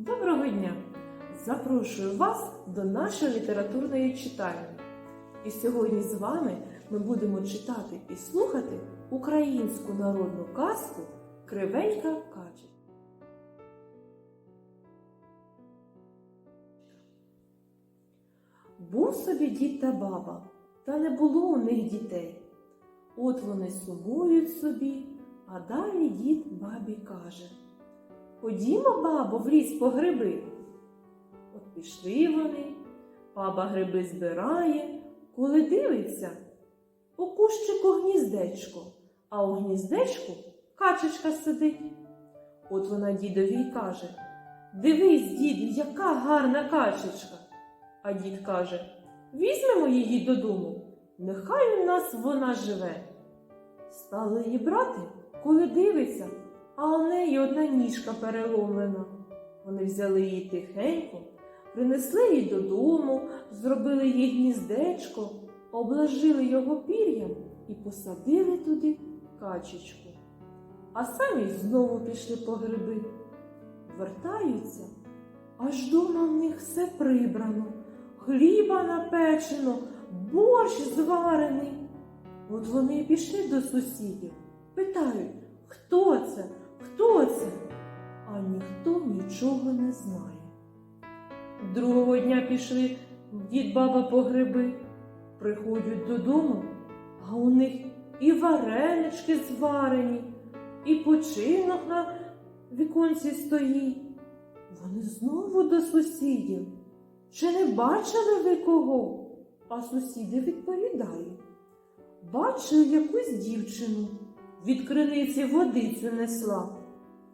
Доброго дня! Запрошую вас до нашої літературної читальні. І сьогодні з вами ми будемо читати і слухати українську народну казку Кривенька кача. Був собі дід та баба, та не було у них дітей. От вони сумують собі, а далі дід бабі каже: Ходімо, бабо, в ліс по гриби. От пішли вони, баба гриби збирає, коли дивиться, у кущику гніздечко, а у гніздечку качечка сидить. От вона дідові й каже: Дивись, дід, яка гарна качечка. А дід каже: Візьмемо її додому, нехай у нас вона живе. Стали її брати, коли дивиться, а у неї одна ніжка переломлена. Вони взяли її тихенько, принесли її додому, зробили їй гніздечко, обложили його пір'ям і посадили туди качечку. А самі знову пішли по гриби. Вертаються, аж дома в них все прибрано, хліба напечено, борщ зварений. От вони пішли до сусідів, питають, хто це, хто це? А ніхто нічого не знає. Другого дня пішли дід баба по гриби, приходять додому, а у них і варенички зварені, і починок на віконці стоїть. Вони знову до сусідів. Чи не бачили ви кого? А сусіди відповідають. Бачив якусь дівчину, від криниці водицю несла.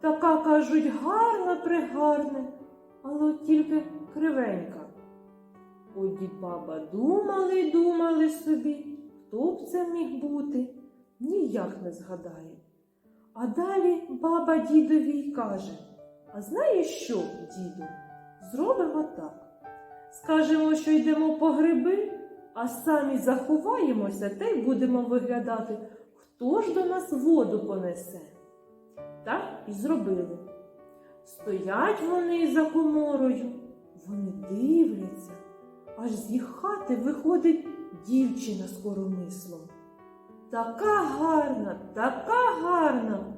Така, кажуть, гарна пригарна, але тільки кривенька. От дід баба думали й думали собі, хто б це міг бути, ніяк не згадає. А далі баба дідові й каже: А знаєш що, діду? Зробимо так. Скажемо, що йдемо по гриби, а самі заховаємося та й будемо виглядати, хто ж до нас воду понесе. Так і зробили. Стоять вони за коморою, вони дивляться, аж з їх хати виходить дівчина з коромислом. Така гарна, така гарна,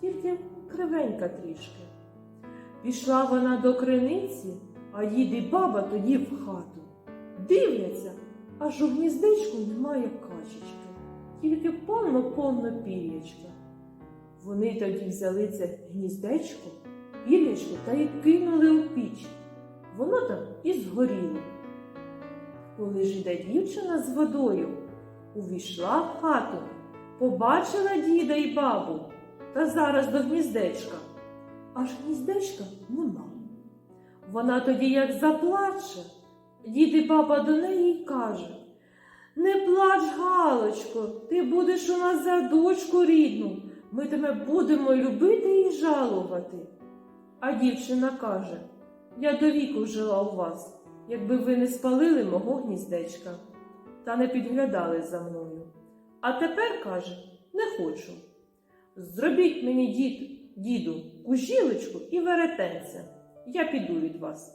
тільки кривенька трішки. Пішла вона до криниці, а їде баба тоді в хату. Дивляться, аж у гніздечку немає качечки, тільки повно-повно пір'ячка. Вони тоді взяли це гніздечко, пір'ячко та й кинули у піч. Воно там і згоріло. Коли ж іде дівчина з водою, увійшла в хату, побачила діда й бабу та зараз до гніздечка. Аж гніздечка нема. Вона тоді як заплаче, дід і баба до неї каже Не плач, Галочко, ти будеш у нас за дочку рідну. Ми тебе будемо любити і жалувати. А дівчина каже Я до віку жила у вас, якби ви не спалили мого гніздечка та не підглядали за мною. А тепер каже не хочу. Зробіть мені, дід, діду, кужілочку і веретенця. Я піду від вас.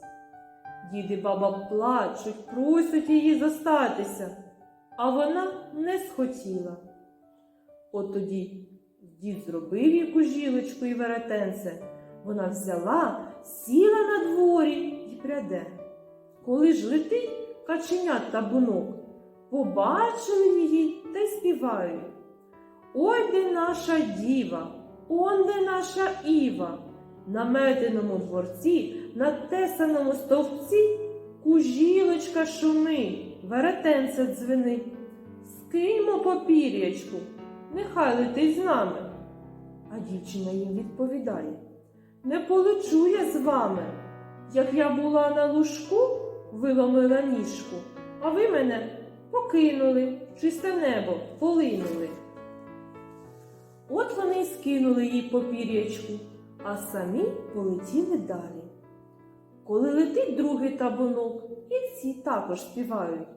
Дід і баба плачуть, просять її зостатися, а вона не схотіла. От тоді дід зробив їй кужілочку і веретенце. Вона взяла, сіла на дворі і пряде. Коли ж летить каченят та бунок, побачили її та й співають. Ой де наша діва, он де наша Іва, на метеному дворці, на тесаному стовпці, кужілочка шумить, веретенце дзвенить. Скиньмо попір'ячку, нехай летить з нами. А дівчина їм відповідає Не полечу я з вами. Як я була на лужку, виломила ніжку, а ви мене покинули, чисте небо полинули. От вони й скинули їй попір'ячку, а самі полетіли далі. Коли летить другий табунок, і ці також співають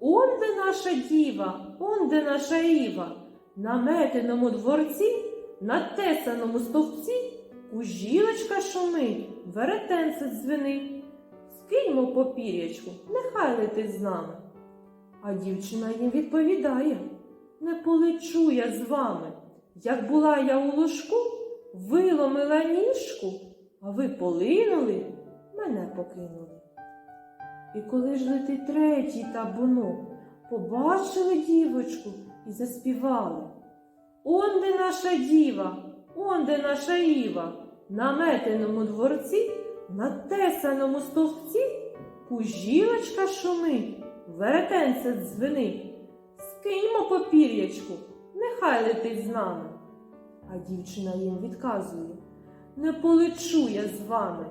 Он де наша діва, он де наша Іва, на метеному дворці, на тесаному стовпці, кужілочка шумить, веретенце дзвенить. Скиньмо по пір'ячку, нехай летить з нами. А дівчина їм відповідає: Не полечу я з вами. Як була я у ложку, виломила ніжку, а ви полинули, мене покинули. І коли ж летить третій табунок, побачили дівочку і заспівали. Он де наша діва, он де наша Іва, на метеному дворці, на тесаному стовпці, кужілочка шумить, веретенце дзвенить. Скиньмо попір'ячку, нехай летить з нами. А дівчина їм відказує Не полечу я з вами.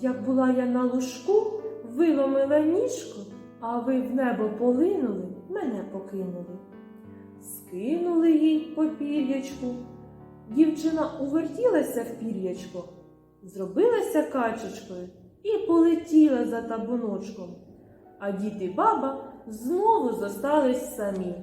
Як була я на ложку, виломила ніжку, а ви в небо полинули, мене покинули. Скинули їй по пір'ячку. Дівчина увертілася в пір'ячко, зробилася качечкою і полетіла за табуночком. А дід і баба знову зостались самі.